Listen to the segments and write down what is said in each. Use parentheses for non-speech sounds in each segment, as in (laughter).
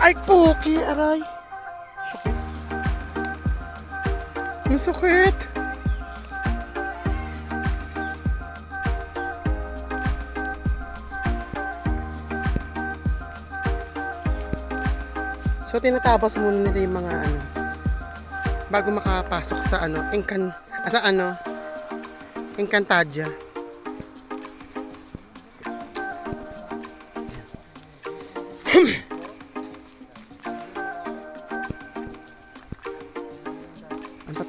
Ay, puki, aray. Ang sakit. So, tinatapos muna nila yung mga ano, bago makapasok sa ano, Encan, ah, sa ano, Encantadia. Ang (clears throat)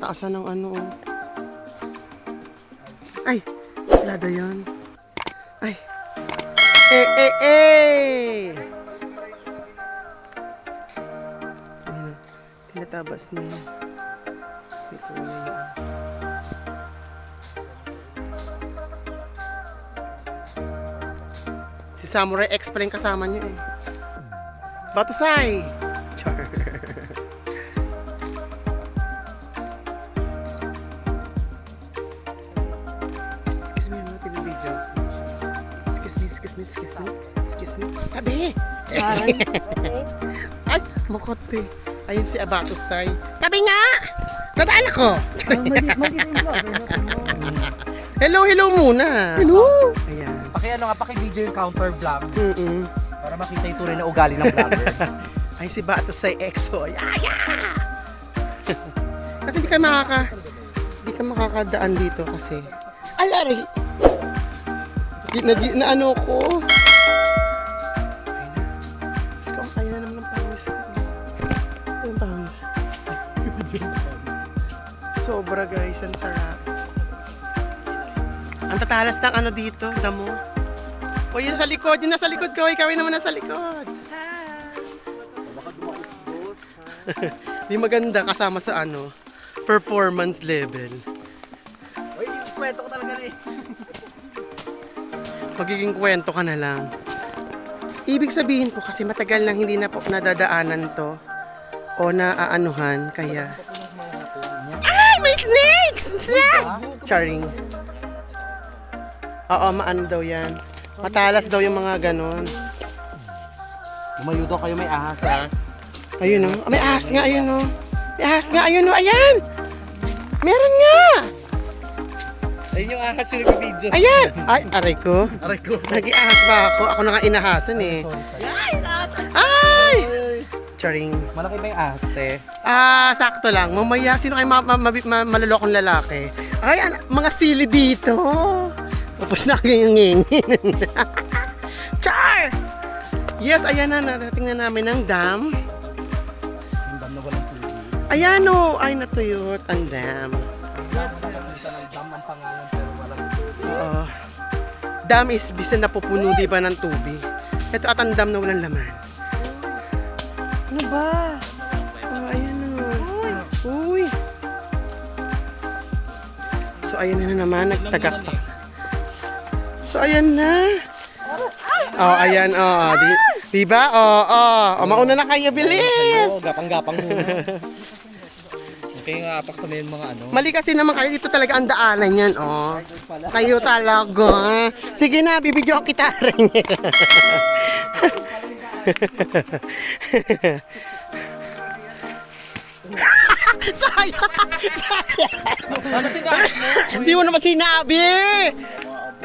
tataasan ng ano. Ay, sigurado yan. Ay. Eh, eh, eh! Ayun, tinatabas niya. Ito na yun. Si Samurai X pala yung kasama niya eh. Batusay! Char. Excuse me, excuse me, excuse me. Excuse me. Tabi! (laughs) Ay, mukot eh. Ayun si Abatusay. Tabi nga! Nadaan ako! hello, hello muna. Hello! Ayan. Paki ano nga, paki-video yung counter vlog Mm-mm. para makita yung tunay na ugali ng vlogger. (laughs) Ay, si Batusay EXO. Ay, yeah! (laughs) kasi di ka makaka... Di ka makakadaan dito kasi... Ay, aray! Di, na, di, na ano ko. Ay na. Diyos ko, ayaw na naman ng pawis. Ito yung pawis. Sobra guys, ang sarap. Ang tatalas ng ano dito, damo. O yun sa likod, yun nasa likod ko, ikaw yun naman nasa likod. (laughs) Di maganda kasama sa ano, performance level. Uy, kwento ko talaga na (laughs) eh. Magiging kwento ka na lang. Ibig sabihin ko kasi matagal nang hindi na po nadadaanan to o naaanuhan kaya Ay, may snakes! Snake! Charing. Oo, maano daw yan. Matalas daw yung mga ganon. Lumayo daw kayo may ahas ha. Ayun oh. May ahas nga, ayun oh. May ahas nga, ayun oh. Ayan! Meron nga! Ayun yung ahas yung nag-video. Ayan! Ay, aray ko. Aray ko. Nag-iahas ba ako? Ako na nga inahasan eh. Ay! Charing. Malaki ba yung ahas te? Ah, sakto lang. Mamaya, sino kayo ma- ma- ma- ma- malulokong lalaki? Ay, an- mga sili dito. Tapos na yung ngingin. (laughs) Char! Yes, ayan na. Narating na namin ang dam. Yung dam na walang tubig. Ayan o. Ay, natuyot ang dam. Dam is bisan napupuno di ba ng tubig. Ito at ang dam na walang laman. Ano ba? Oh, ayan o. Uy. So, ayan na naman. Nagtagak pa. So, ayan na. Oh, ayan. Oh, di, di ba? Oh, oh. oh, mauna na kayo. Bilis! Gapang-gapang muna. (laughs) Kaya nga apak sa may mga ano. Mali kasi naman kayo dito talaga ang daanan yan, oh. Kayo talaga. Sige na, bibidyo kita rin. (laughs) Sayang! Sayang! Hindi mo naman sinabi!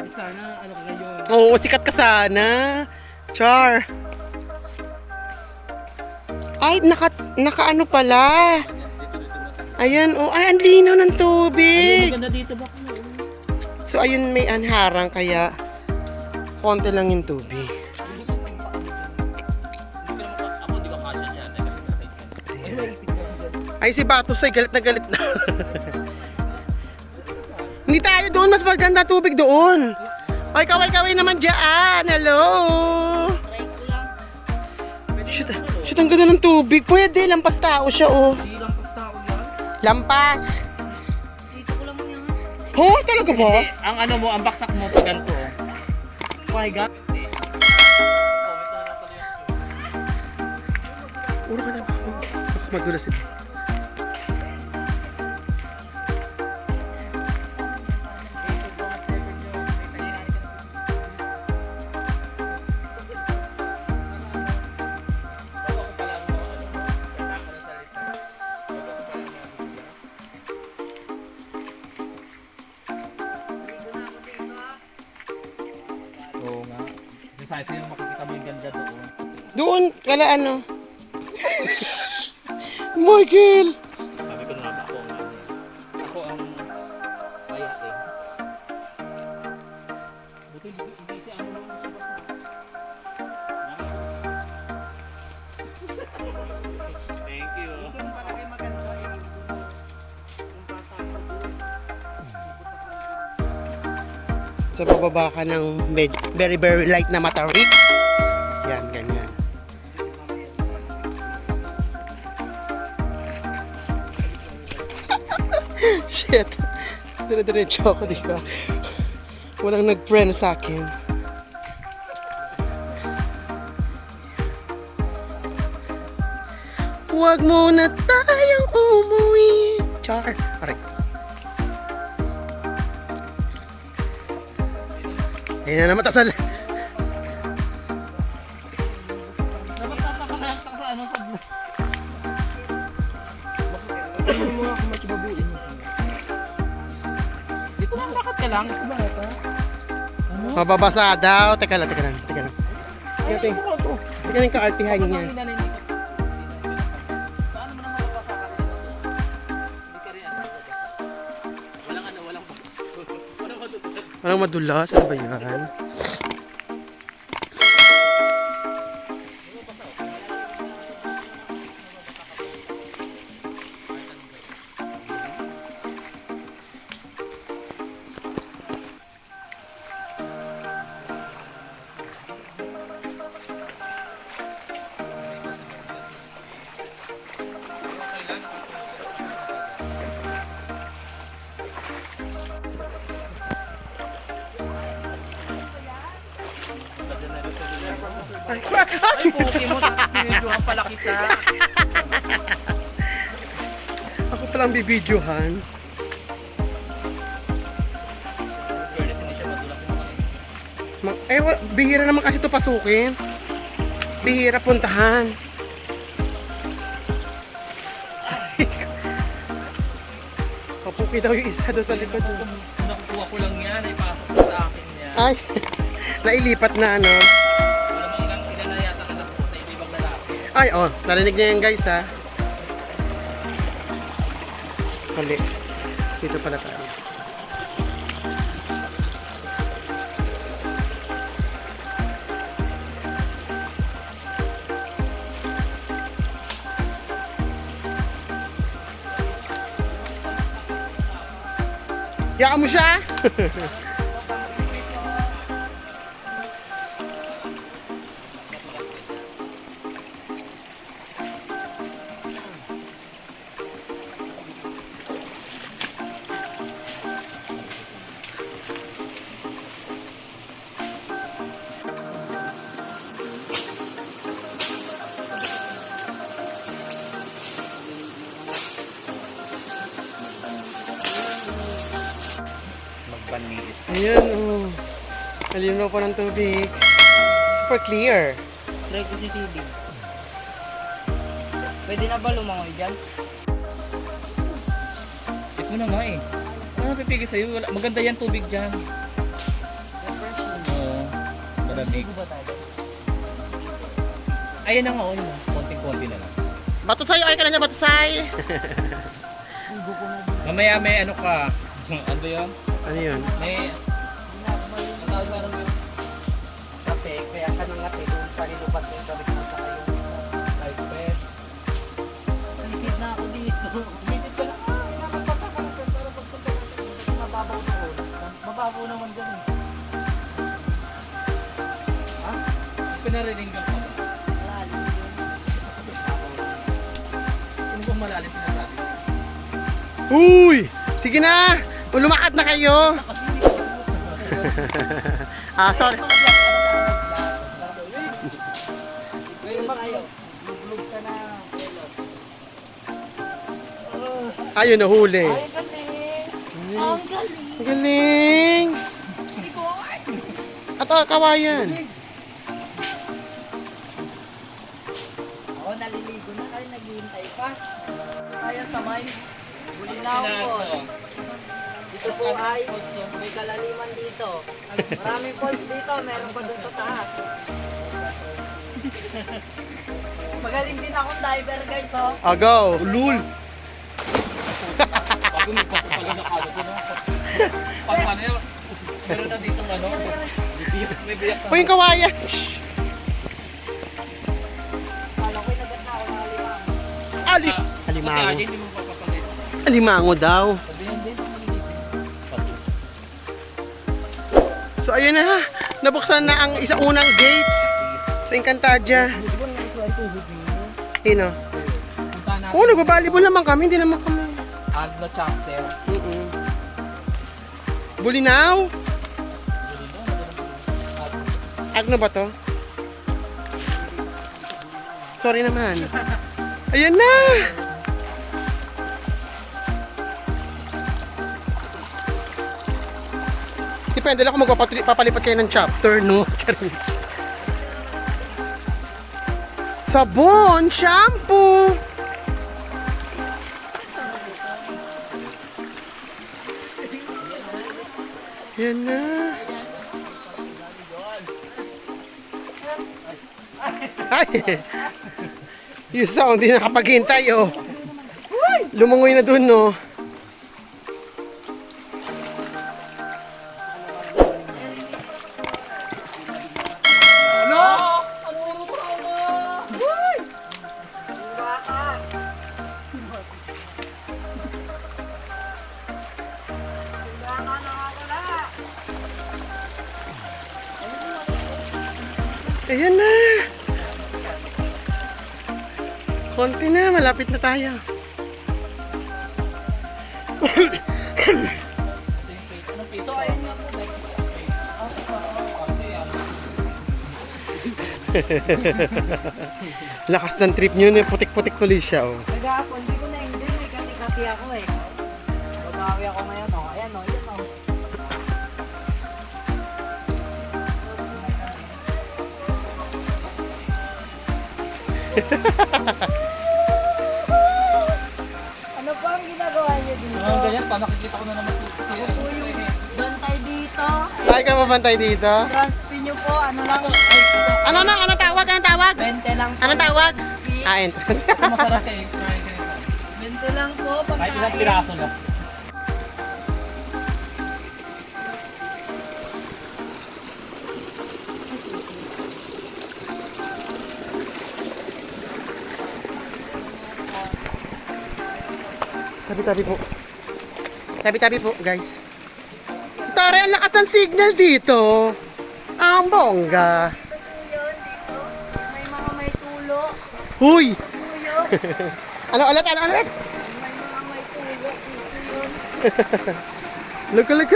Sana ano ka. Oo, sikat ka sana. Char. Ay, naka, naka ano pala. Ayan, oh, ay, ang linaw ng tubig. Maganda dito ba? So ayun may anharang kaya konti lang yung tubig. Ay si Batos ay galit na galit na. (laughs) Hindi tayo doon, mas maganda tubig doon. Ay kaway-kaway naman dyan. Hello. Shoot, shoot ang ganda ng tubig. Pwede, lampas tao siya oh. Lampas. Dito ko lang mo yan. Oh, talaga ba? ang ano mo, ang baksak mo pa ganito. oh. Oh my God. Uro ka na. Baka magulas ito. Doon, kala ano. (laughs) Michael! Sabi ko na nga ba ako ang ano. Ako ang mayain. Buti hindi hindi si ano lang sa Thank you. Sa bababa ka ng med- very very light na matarik. Yan, ganyan. Shit. Dire-diretso ako, di ba? Walang nag-friend sa akin. Huwag muna tayong umuwi. Char. Aray. Ayun na naman, tasal. Dapat tatakanta sa ano. Dito lang, ka lang? Mababasa daw. Teka lang, teka lang, teka lang. Teka, teka. Ano to? Teka lang kaartihan niya. Ano. Walang (laughs) ano, madulas. Ano ba yan? Ay, puki mo, tinidyohan pala kita. Ako palang bibidyohan. Ma- eh, bihira naman kasi ito pasukin. Bihira puntahan. (laughs) Papuki daw yung isa doon sa likod. Nakukuha ko lang yan, ay pasok sa akin yan. Ay, (laughs) nailipat na ano. Ay, oh, narinig niya yan guys ha. Mali. Dito pala tayo. Yaka mo siya! (laughs) Malinaw po ng tubig. Super clear. Try ko si CB. Pwede na ba lumangoy dyan? Ito na nga eh. Ano pipigil sa'yo? Wala. Maganda yan tubig dyan. Refreshing. Oo. Malamig. Ba tayo? Ayan na nga, oh, yun. Konting-konti na lang. Batusay, okay ka na niya, batusay. Mamaya may ano ka. (laughs) ano yun? Ano yun? May... Pinarinig ka pa. Malalim. Kung kung malalim sinasabi. Uy! Sige na! Lumakad na kayo! (laughs) ah, sorry. Ayun, nahuli. Ay, galing. Ang galing. Ang Galing! At kawayan. Ako may. Na. Ano? Ito po ay may kalaliman dito. Maraming falls dito, meron pa doon sa taas. Magaling din akong diver guys, oh. Oh, go. Ulul! Pag pala nakalo ko no. Pag ano yun, meron na dito ano. May biyak na. O yung kawayan. Na alimang. Ali. Kasi Alimango. Alimango daw. So ayun na, nabuksan na ang isang unang gates sa Encantadia. Sino? Natin. Oo, nagbabalibol naman kami, hindi naman kami. Agno chapter. Mm-mm. Bulinaw? Agno ba to? Sorry naman. Ayan na! Depende lang kung magpapalipat kayo ng chapter, no? (laughs) Sabon! Shampoo! Yan na. Ay! Yung sound, hindi nakapaghintay, oh. Lumangoy na dun, no. Baka! Konti na, malapit na tayo. Lakas ng trip nyo, na putik-putik tuloy siya, oh. nag-aapon, hindi ko na-enjoy, may kati-kati ako eh. Babawi ako ngayon, oh. Ayan, oh, (laughs) ano pa ang ginagawa niyo dito? Ano ganyan, pa nakikita ko na naman. Ako po yung bantay dito. Ay ka mabantay dito. Transfer niyo po, ano lang, Ano na? Ano tawag? Ano tawag? 20 lang po. Anong tawag? Ah, entrance. Masarap eh. Ko ito. 20 lang po, Kahit isang piraso lang. Tabi-tabi po. Tabi-tabi po, guys. Tare, ang lakas ng signal dito. Ang bongga. May mga may tulo. Huy! Tuyo. Ano ulit? Ano ulit? May mga may tulo. Dito yun. Look, look.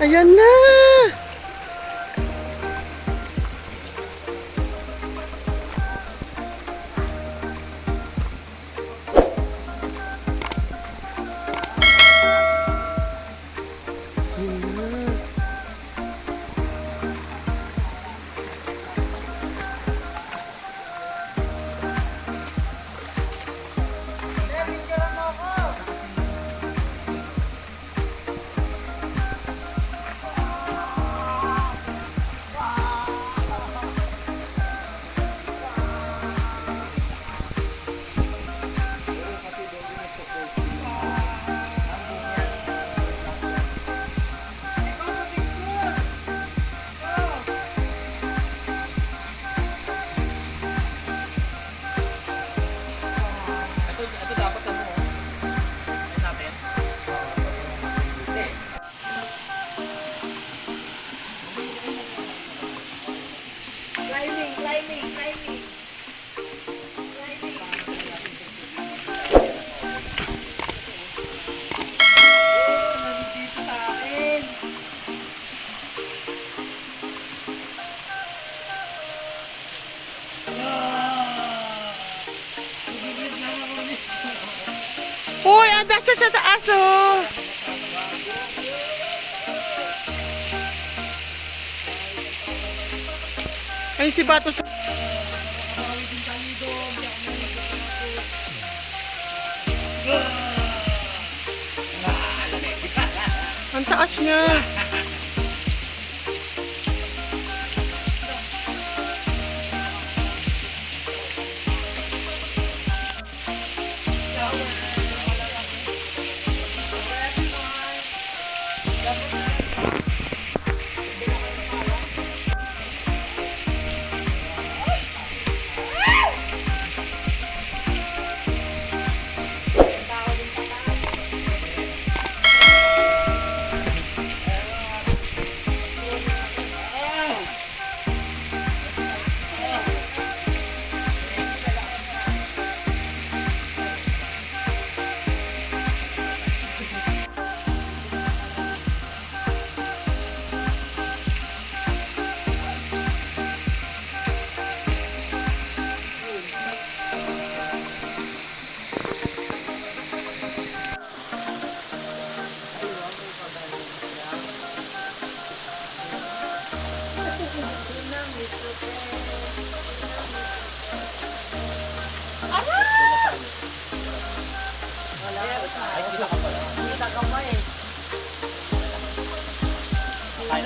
Ayan na! Climbing, climbing. Uy, anda siya sa taas, oh! Ay, si Bato sa... Ang taas niya.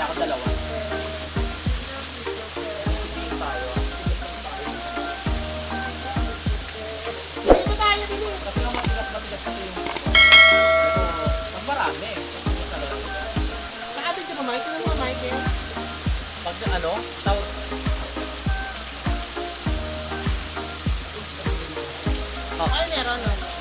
Kain ako dalawa. Eh. Kasi nung matigas-matigas kasi yung... Mas marami. Nakaabit ka pa, Mike? Ano mo, Mike? eh? Pag ano, tawag... Ay, meron. no?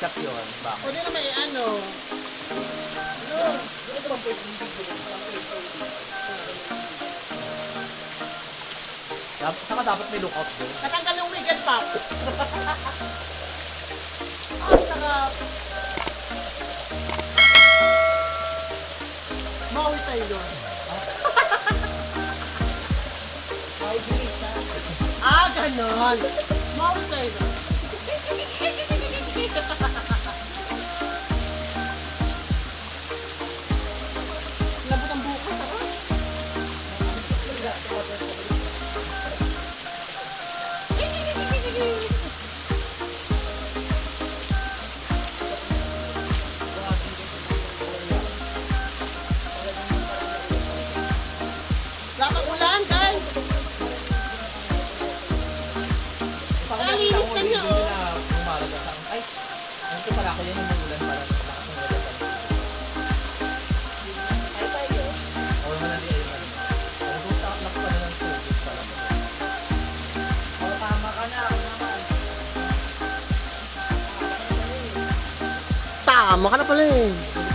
Cut yun. Ba? Pwede na may ano. Dap- Saka dapat may lookout doon. Natanggal yung wiggle pop. Ang (laughs) sarap. Maui tayo doon. (laughs) ah, ganon. Maui tayo doon. (laughs) Bye. (laughs) ako yung ulan para nakasunod sa Oo naman hindi ayun. Ano doon sa lakpa na ng tubig pala. O, tama ka na. Ako naman. Tama ka na pala eh.